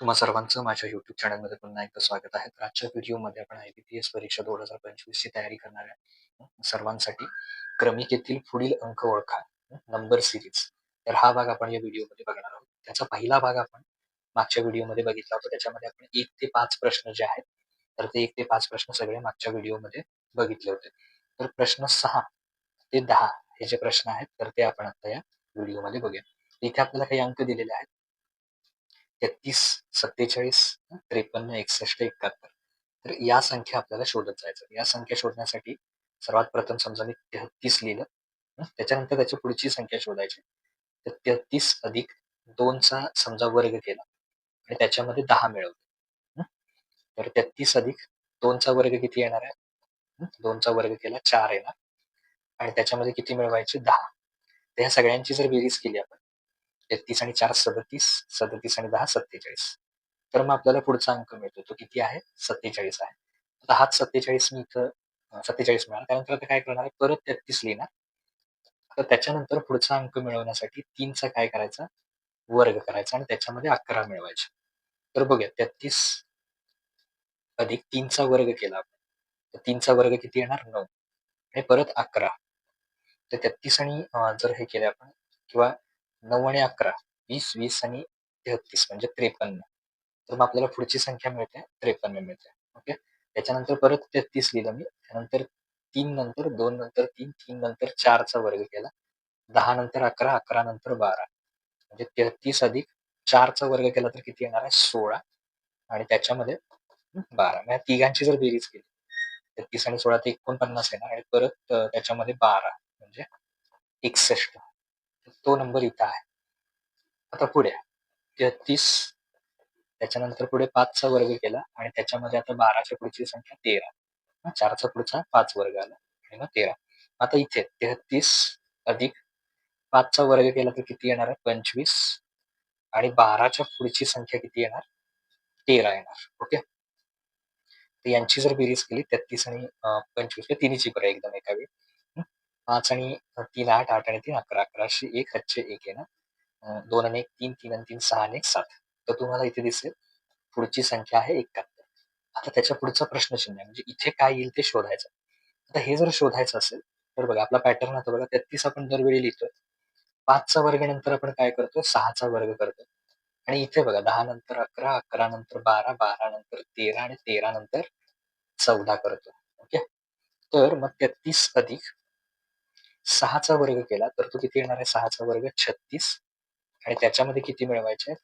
तुम्हा सर्वांचं माझ्या युट्यूब चॅनलमध्ये पुन्हा एकदा स्वागत आहे. तर आजच्या व्हिडिओमध्ये आपण आय बी पी एस परीक्षा दोन हजार पंचवीसची तयारी करणाऱ्या सर्वांसाठी क्रमिकेतील पुढील अंक ओळखा. नंबर सिरीज तर हा भाग आपण या व्हिडिओमध्ये बघणार आहोत. त्याचा पहिला भाग आपण मागच्या व्हिडिओमध्ये बघितला होता. त्याच्यामध्ये आपण एक ते पाच प्रश्न जे आहेत तर ते एक ते पाच प्रश्न सगळे मागच्या व्हिडिओमध्ये बघितले होते. तर प्रश्न सहा ते दहा हे जे प्रश्न आहेत तर ते आपण आता या व्हिडिओमध्ये बघूया. इथे आपल्याला काही अंक दिलेले आहेत. तेहतीस सत्तेचाळीस त्रेपन्न एकसष्ट एकाहत्तर. तर या संख्या आपल्याला शोधत जायचं. या संख्या शोधण्यासाठी सर्वात प्रथम समजा मी तेहतीस लिहिलं त्याच्यानंतर त्याची पुढची संख्या शोधायची. तर तेहतीस अधिक दोनचा समजा वर्ग केला आणि त्याच्यामध्ये दहा मिळवले तर तेहतीस अधिक दोनचा वर्ग किती येणार आहे? दोनचा वर्ग केला चार येणार. आणि त्याच्यामध्ये किती मिळवायचे? दहा. तर ह्या सगळ्यांची जर बेरीज केली आपण तेहतीस आणि चार सदतीस सदतीस आणि दहा सत्तेचाळीस. तर मग आपल्याला पुढचा अंक मिळतो. तो किती आहे? सत्तेचाळीस आहे. आता हाच सत्तेचाळीस मी इथं सत्तेचाळीस मिळाला. त्यानंतर आता काय करणार आहे? परत तेहतीस लिहिणार. तर त्याच्यानंतर पुढचा अंक मिळवण्यासाठी तीनचा काय करायचा? वर्ग करायचा आणि त्याच्यामध्ये अकरा मिळवायचे. तर बघूया तेहतीस अधिक तीनचा वर्ग केला आपण. तर तीनचा वर्ग किती येणार? नऊ. आणि परत अकरा. तर तेहतीस आणि जर हे केले आपण किंवा नऊ आणि अकरा वीस वीस आणि तेहतीस म्हणजे त्रेपन्न. तर मग आपल्याला पुढची संख्या मिळते त्रेपन्न मिळते. ओके? त्याच्यानंतर परत तेहतीस लिहिलं मी. त्यानंतर तीन नंतर दोन नंतर तीन तीन नंतर चारचा वर्ग केला. दहा नंतर अकरा अकरा नंतर बारा. म्हणजे तेहतीस अधिक चारचा वर्ग केला तर किती येणार आहे? सोळा. आणि त्याच्यामध्ये बारा. म्हणजे तिघांची जर बेरीज केली तेहतीस आणि सोळा ते एकोणपन्नास येणार. आणि परत त्याच्यामध्ये बारा. म्हणजे एकसष्ट. तो नंबर इथं आहे. आता पुढे. तेहतीस त्याच्यानंतर पुढे पाचचा वर्ग केला आणि त्याच्यामध्ये आता बाराच्या पुढची संख्या तेरा. चारचा पुढचा पाच वर्ग आला आणि मग तेरा. आता इथे तेहतीस अधिक पाचचा वर्ग केला तर किती येणार आहे? पंचवीस. आणि बाराच्या पुढची संख्या किती येणार? तेरा येणार. ओके? यांची जर बेरीज केली तेहतीस आणि पंचवीस तिन्हीची बरं एकदम एका वेळी. पाच आणि तीन आठ आठ आणि तीन अकरा अकराशे एक हातशे एक आहे ना. दोन आणि एक तीन तीन आणि तीन सहा आणि एक सात. तर तुम्हाला इथे दिसेल पुढची संख्या आहे एकाहत्तर. आता त्याच्या पुढचा प्रश्नचिन्ह आहे म्हणजे इथे काय येईल ते शोधायचं. आता हे जर शोधायचं असेल तर बघा आपला पॅटर्न होता बघा तेहतीस आपण दरवेळी लिहितोय. पाचचा वर्ग नंतर आपण काय करतो सहाचा वर्ग करतो आणि इथे बघा दहा नंतर अकरा अकरा नंतर बारा बारा नंतर तेरा आणि तेरा नंतर चौदा करतो ओके? तर मग तेहतीस अधिक सहाचा वर्ग केला तर तो किती येणार आहे? सहाचा वर्ग छत्तीस. आणि त्याच्यामध्ये किती मिळवायचे?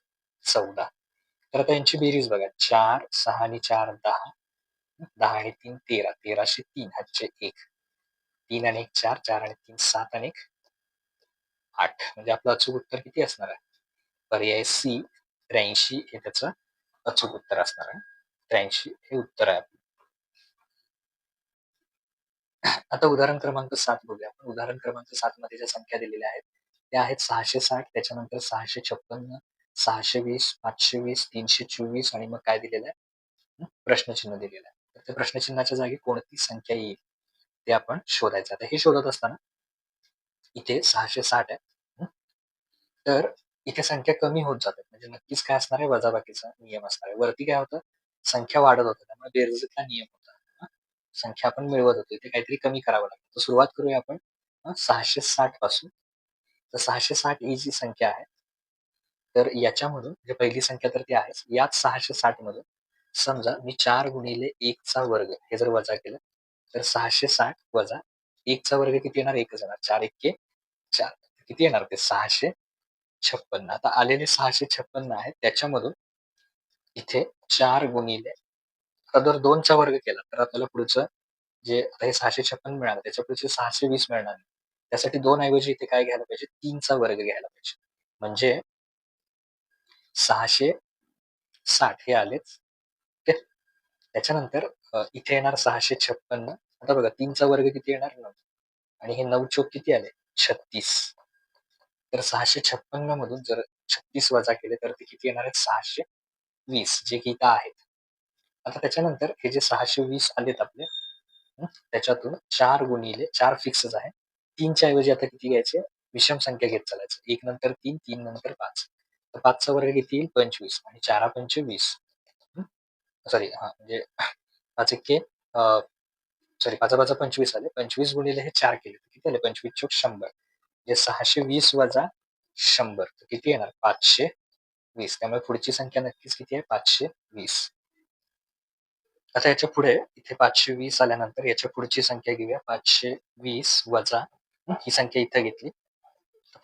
चौदा. तर आता यांची बेरीज बघा. चार सहा आणि चार दहा. दहा आणि तीन तेरा. तेराशे तीन हातचे एक. तीन आणि एक चार. चार आणि तीन सात आणि एक आठ. म्हणजे आपलं अचूक उत्तर किती असणार आहे? पर्याय सी त्र्याऐंशी हे त्याचं अचूक उत्तर असणार आहे. त्र्याऐंशी हे उत्तर आहे आता उदाहरण क्रमांक सात बघूया. आपण उदाहरण क्रमांक सात मध्ये ज्या संख्या दिलेल्या आहेत त्या आहेत सहाशे साठ त्याच्यानंतर सहाशे छप्पन्न सहाशे वीस पाचशे वीस तीनशे चोवीस आणि मग काय दिलेलं आहे? प्रश्नचिन्ह दिलेलं आहे. तर त्या प्रश्नचिन्हाच्या जागी कोणती संख्या येईल? ते आपण शोधायचं आता हे शोधत असताना इथे सहाशे साठ आहे. तर इथे संख्या कमी होत जातात. म्हणजे नक्कीच काय असणार आहे? वजाबाकीचा नियम असणार आहे. वरती काय होतं? संख्या वाढत होतं. त्यामुळे बेरजेचा नियम होता. संख्या आपण मिळवत होतो. ते काहीतरी कमी करावं लागतं. तर सुरुवात करूया आपण. सहाशे साठपासून. तर सहाशे साठ ही जी संख्या आहे तर याच्यामधून जे पहिली संख्या तर ती आहेच. याच सहाशे साठ मधून समजा मी चार गुणिले एकचा वर्ग हे जर वजा केलं तर सहाशे साठ वजा एकचा वर्ग किती येणार? एकच येणार. चार एक्के चार. किती येणार ते? सहाशे छप्पन्न आता आलेले सहाशे छप्पन्न आहे त्याच्यामधून इथे चार गुणिले जर दोनचा वर्ग केला तर आपल्याला पुढचं जे आता हे सहाशे छप्पन मिळालं त्याच्या पुढचे सहाशे वीस मिळणार. त्यासाठी दोन ऐवजी इथे काय घ्यायला पाहिजे? तीनचा वर्ग घ्यायला पाहिजे. म्हणजे सहाशे साठ हे आलेच. त्याच्यानंतर इथे येणार सहाशे छप्पन्न आता बघा तीनचा वर्ग किती येणार? नऊ. आणि हे नऊ चोक किती आले? छत्तीस. तर सहाशे छप्पन्न मधून जर छत्तीस वजा केले तर ते किती येणार आहेत? सहाशे वीस जे की इथं आहेत. आता त्याच्यानंतर हे जे सहाशे वीस आलेत आपले त्याच्यातून चार गुणिले चार फिक्सच आहे. तीनच्या ऐवजी आता किती घ्यायचे? विषम संख्या घेत चालायचं. एक नंतर तीन तीन नंतर पाच. तर पाचचा वर्ग किती येईल पंचवीस आणि चारा पंच वीस सॉरी हा म्हणजे पाच एक्के सॉरी पाचा पाचा पंचवीस आले. पंचवीस गुणिले हे चार केले. किती आले? पंचवीस चौक शंभर. म्हणजे सहाशे वीस वजा शंभर. तर किती येणार? पाचशे वीस. त्यामुळे पुढची संख्या नक्कीच किती आहे? पाचशे वीस. आता याच्यापुढे इथे पाचशे वीस आल्यानंतर याच्या पुढची संख्या घेऊया. पाचशे वीस वजा ही संख्या इथे घेतली.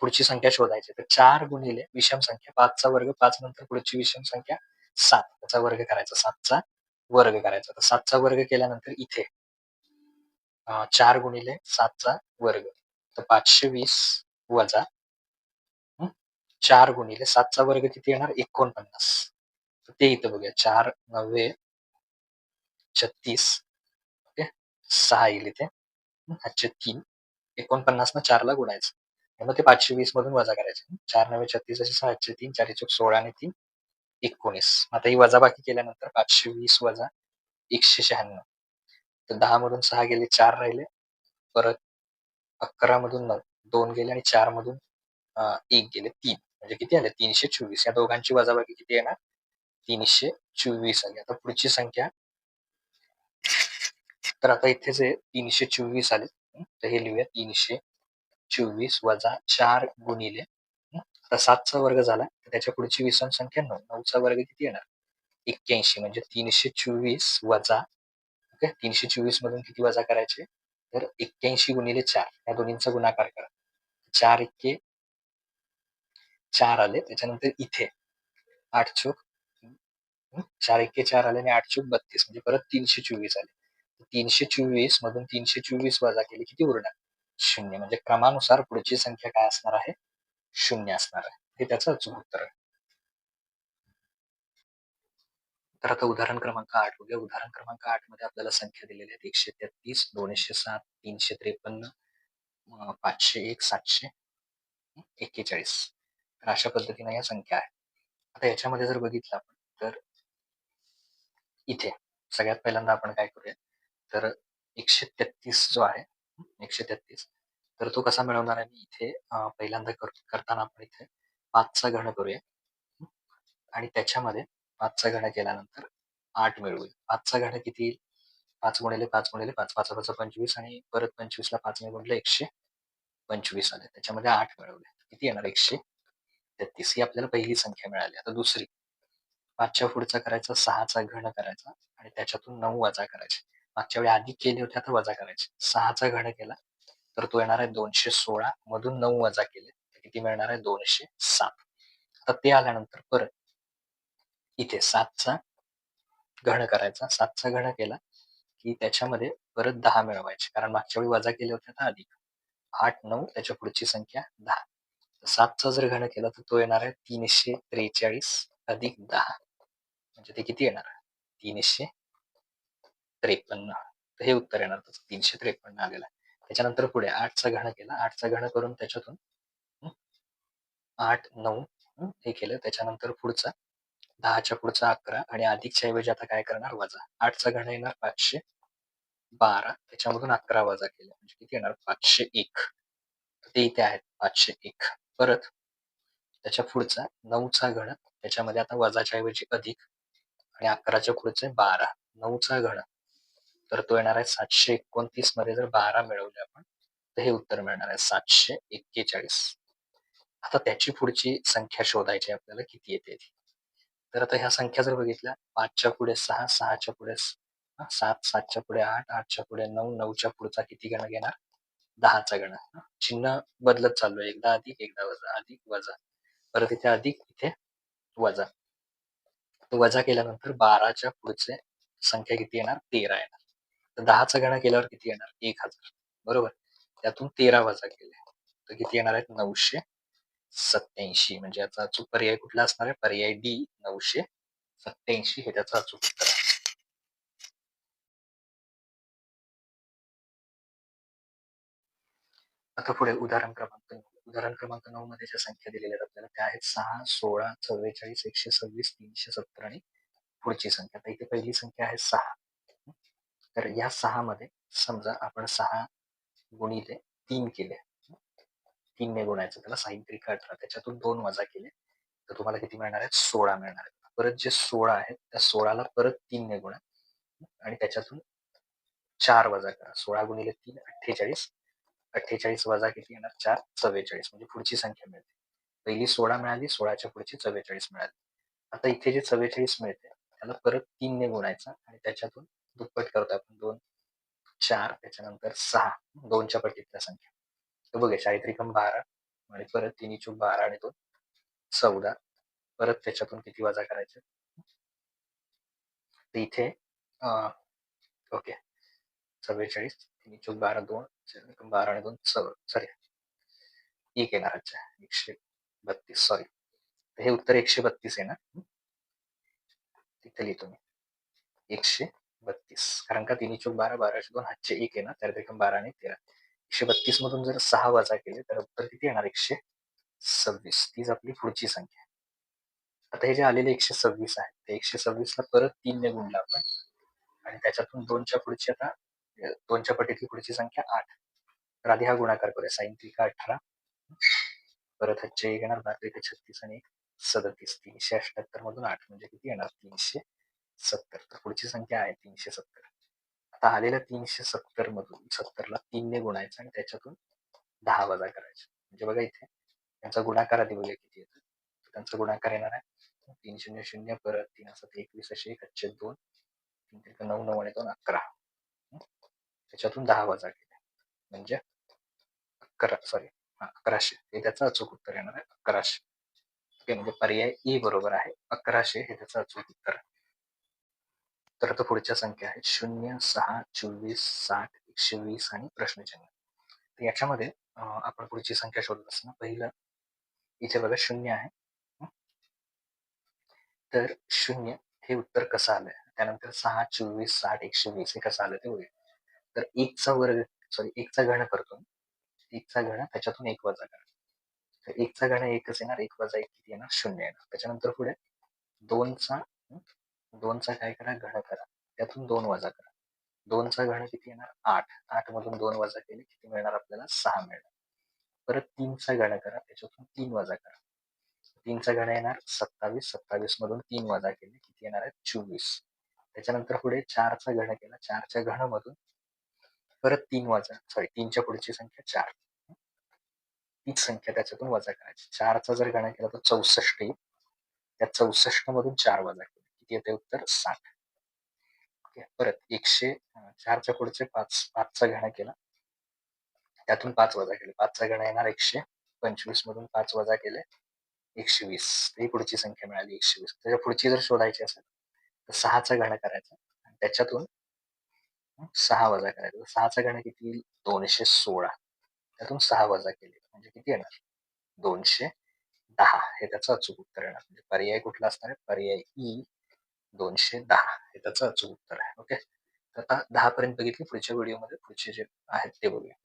पुढची संख्या शोधायची. तर चार गुणिले विषम संख्या पाचचा वर्ग पाच नंतर पुढची विषम संख्या सात. त्याचा वर्ग करायचा सातचा वर्ग करायचा. तर सातचा वर्ग केल्यानंतर इथे चार गुणिले सातचा वर्ग. तर पाचशे वीस वजा चार गुणिले सातचा वर्ग किती येणार? एकोणपन्नास. ते इथं बघूया. चार नव्वे छत्तीस. ओके? सहा येईल इथे. आजचे तीन. एकोणपन्नास ना चारला गुणायचं. मग ते पाचशे वीस मधून वजा करायचे. चार नव्हे छत्तीस असे सहाशे तीन चार चौक सोळा आणि तीन एकोणीस. आता ही वजाबाकी केल्यानंतर पाचशे वीस वजा एकशे शहाण्णव. तर दहा मधून सहा गेले चार राहिले. परत अकरा मधून नऊ दोन गेले आणि चार मधून एक गेले तीन. म्हणजे किती आले? तीनशे चोवीस. या दोघांची वजाबाकी किती येणार? तीनशे चोवीस आली. आता पुढची संख्या तर आता इथे जे तीनशे चोवीस आले. तर हे लिहूया. तीनशे चोवीस वजा चार गुणिले आता सातचा वर्ग झाला. तर त्याच्या पुढची विषम संख्या नऊ. नऊचा वर्ग किती येणार? एक्क्याऐंशी. म्हणजे तीनशे चोवीस वजा ओके तीनशे चोवीस मधून किती वजा करायचे? तर एक्क्याऐंशी गुणिले चार. या दोन्हींचा गुणाकार करा. चार इतके चार आले. त्याच्यानंतर इथे आठ चोक चार इतके चार आले आणि आठ चोक बत्तीस. म्हणजे परत तीनशे चोवीस आले. तीनशे चोवीस मधून तीनशे चोवीस वजा केले किती उरणार शून्य. म्हणजे क्रमानुसार पुढची संख्या काय असणार आहे? शून्य असणार आहे. हे त्याचं अचूक उत्तर आहे. तर आता उदाहरण क्रमांक आठ बघूया. उदाहरण क्रमांक आठमध्ये आपल्याला संख्या दिलेल्या आहेत एकशे तेहतीस दोनशे सात तीनशे त्रेपन्न पाचशे एक सातशे एक्केचाळीस. तर अशा पद्धतीने या संख्या आहेत. आता याच्यामध्ये जर बघितलं आपण तर इथे सगळ्यात पहिल्यांदा आपण काय करूया तर एकशे तेहतीस जो आहे एकशे तेहतीस तर तो कसा मिळवणार आहे मी इथे पहिल्यांदा करताना आपण इथे पाचचा घण करूया. आणि त्याच्यामध्ये पाचचा घण केल्यानंतर आठ मिळवूया. पाचचा घण किती येईल? पाच गुणिले पाच गुणिले पाच पाच पाच पंचवीस आणि परत पंचवीसला पाच गुणले एकशे पंचवीस आले. त्याच्यामध्ये आठ मिळवले किती येणार? एकशे तेहतीस. ही आपल्याला पहिली संख्या मिळाली. आता दुसरी. पाचच्या पुढचा करायचा सहाचा घण करायचा आणि त्याच्यातून नऊ वजा करायचे. मागच्या वेळी आधी केले होते आता वजा करायचे. सहाचा घन केला तर तो येणार आहे दोनशे सोळा मधून नऊ वजा केले तर किती मिळणार आहे? दोनशे सात. आता ते आल्यानंतर परत इथे सातचा घन करायचा. सातचा घन केला की त्याच्यामध्ये परत दहा मिळवायचे कारण मागच्या वेळी वजा केले होते आता अधिक. आठ नऊ त्याच्या पुढची संख्या दहा. सातचा जर घन केला तर तो येणार आहे तीनशे त्रेचाळीस अधिक दहा. म्हणजे ते किती येणार? तीनशे त्रेपन्न तर हे उत्तर येणार. त्याचं तीनशे त्रेपन्न आलेलं आहे. त्याच्यानंतर पुढे आठचा घण केला. आठचा घण करून त्याच्यातून आठ नऊ हे केलं. त्याच्यानंतर पुढचा दहाच्या पुढचा अकरा आणि अधिकच्या ऐवजी आता काय करणार? वजा. आठचा घण येणार पाचशे बारा. त्याच्यामधून अकरा वजा केला. म्हणजे किती येणार? पाचशे एक. ते इथे आहेत. पाचशे एक. परत त्याच्या पुढचा नऊचा घण त्याच्यामध्ये आता वजाच्या ऐवजी अधिक आणि अकराच्या पुढचे बारा. नऊचा घण तर तो येणार आहे सातशे एकोणतीसमध्ये जर बारा मिळवले आपण तर हे उत्तर मिळणार आहे सातशे एक्केचाळीस. आता त्याची पुढची संख्या शोधायची आपल्याला किती येते तर आता ह्या संख्या जर बघितल्या पाचच्या पुढे सहा सहाच्या पुढे सात सातच्या पुढे आठ आठच्या पुढे नऊ नऊच्या पुढचा किती गण घेणार? दहाचा गण. चिन्ह बदलत चाललोय एकदा अधिक एकदा वजा. अधिक वजा. परत इथे अधिक इथे वजा. वजा केल्यानंतर बाराच्या पुढचे संख्या किती येणार? तेरा येणार. तर दहाचा गणा केल्यावर किती येणार? एक हजार. बरोबर? त्यातून तेरा वजा केले. तर किती येणार आहेत? नऊशे सत्याऐंशी म्हणजे याचा अचूक पर्याय कुठला असणार आहे? पर्याय डी नऊशे सत्याऐंशी हे त्याचं अचूक उत्तर आहे. आता पुढे उदाहरण क्रमांक उदाहरण क्रमांक नऊ मध्ये ज्या संख्या दिलेल्या आहेत आपल्याला त्या आहेत सहा सोळा चव्वेचाळीस एकशे सव्वीस तीनशे सत्तर आणि पुढची संख्या. आता इथे पहिली संख्या आहे सहा. तर या सहा मध्ये समजा आपण सहा गुणिले तीन केले. तीन ने गुणायचं त्याला साईन त्रिक अठरा त्याच्यातून दोन वजा केले तर तुम्हाला किती मिळणार आहेत? सोळा मिळणार आहेत. परत जे सोळा आहेत त्या सोळाला परत तीनने गुणा. आणि त्याच्यातून चार वजा करा. सोळा गुणिले तीन अठ्ठेचाळीस. अठ्ठेचाळीस वजा किती येणार? चार चव्वेचाळीस. म्हणजे पुढची संख्या मिळते. पहिली सोळा मिळाली सोळाच्या पुढची चव्वेचाळीस मिळाली. आता इथे जे चव्वेचाळीस मिळते त्याला परत तीनने गुणायचा आणि त्याच्यातून दुप्पट करतो आपण. दोन चार त्याच्यानंतर सहा. दोनच्या पटीतल्या संख्या. तर बघा चारित्रिकम बारा आणि परत तिन्ही चूक बारा आणि दोन. चौदा. परत त्याच्यातून किती वजा करायचे? तर इथे ओके. चव्वेचाळीस. तिन्ही चूक बारा दोन. बारा आणि दोन. चौ सॉरी एक येणार अच्छा एकशे बत्तीस सॉरी हे उत्तर एकशे बत्तीस आहे ना? तिथे लिहितो मी. एकशे बत्तीस कारण का तिन्ही चौक बारा बाराशे दोन हातचे एक आहे ना तर एकम बारा आणि तेरा. एकशे बत्तीस मधून जर सहा वजा केले तर उत्तर किती येणार? एकशे सव्वीस. तीच आपली पुढची संख्या. आता हे जे आलेले एकशे सव्वीस आहे ते एकशे सव्वीस ला परत तीन ने गुणला आपण. आणि त्याच्यातून दोनच्या पुढची आता दोनच्या पटीतली पुढची संख्या आठ. तर आधी हा गुणाकार करूया. साईन त्रिका अठरा. परत हातचे एक येणार बारा छत्तीस आणि एक सदतीस. तीनशे अठ्याहत्तर मधून आठ म्हणजे किती येणार? तीनशे सत्तर तर पुढची संख्या आहे तीनशे सत्तर. आता आलेल्या तीनशे सत्तर मधून सत्तरला तीनने गुणायचं आणि त्याच्यातून दहा वजा करायचं. म्हणजे बघा इथे त्यांचा गुणाकार आधी बघा किती येतो. त्यांचा गुणाकार येणार आहे. तीन शून्य शून्य परत तीन असत एकवीस असे एक दोन. तीन नऊ नऊ आणि दोन अकरा. त्याच्यातून दहा वजा केले. म्हणजे अकरा सॉरी अकराशे. हे त्याचं अचूक उत्तर येणार आहे. अकराशे. म्हणजे पर्याय ई बरोबर आहे. अकराशे हे त्याचं अचूक उत्तर आहे. तर आता पुढच्या संख्या आहेत. शून्य सहा चोवीस साठ एकशे वीस आणि प्रश्नचिन्ह. तर याच्यामध्ये आपण पुढची संख्या शोधत असताना पहिलं इथे बघा शून्य आहे. तर शून्य हे उत्तर कसं आलंय? त्यानंतर सहा चोवीस साठ एकशे वीस हे कसं आलं ते बघूया. तर एकचा वर्ग सॉरी एकचा घण करतो. एकचा घण त्याच्यातून एक वजा करा. तर एकचा घण एकच येणार एक वजा एक किती येणार? शून्य येणार. त्याच्यानंतर पुढे दोनचा दोनचा काय करा घन करा. त्यातून दोन वजा करा. दोनचा घन किती येणार? आठ. आठ मधून दोन वजा केले किती मिळणार आपल्याला? सहा मिळणार. परत तीनचा घन करा त्याच्यातून तीन वजा करा. तीनचा घन येणार सत्तावीस. सत्तावीस मधून तीन वजा केले किती येणार आहे चोवीस. त्याच्यानंतर पुढे चारचा घन केला. चारच्या घन मधून परत तीन वजा सॉरी तीनच्या पुढची संख्या चार. तीच संख्या त्याच्यातून वजा करायची. चारचा जर गणा केला तर चौसष्ट येईल. त्या चौसष्ट मधून चार वजा केले. किती येते उत्तर साठ ओके परत एकशे चारच्या पुढचे पाच पाचचा घणा केला. त्यातून पाच वजा केले. पाचचा गणा येणार एकशे पंचवीस मधून पाच वजा केले एकशे वीस. ही पुढची संख्या मिळाली एकशे वीस. त्याच्या पुढची जर शोधायची असेल तर सहाचा गणा करायचा. आणि त्याच्यातून सहा वजा करायचा. सहाचा गणा किती येईल? दोनशे सोळा. त्यातून सहा वजा केले. म्हणजे किती येणार? दोनशे दहा. हे त्याचं अचूक उत्तर येणार. म्हणजे पर्याय कुठला असणार आहे? पर्याय ई. दोनशे दहा हे त्याचं अचूक उत्तर आहे. ओके? आता दहा पर्यंत बघितली पुढच्या व्हिडिओमध्ये पुढचे जे आहेत ते बघूया.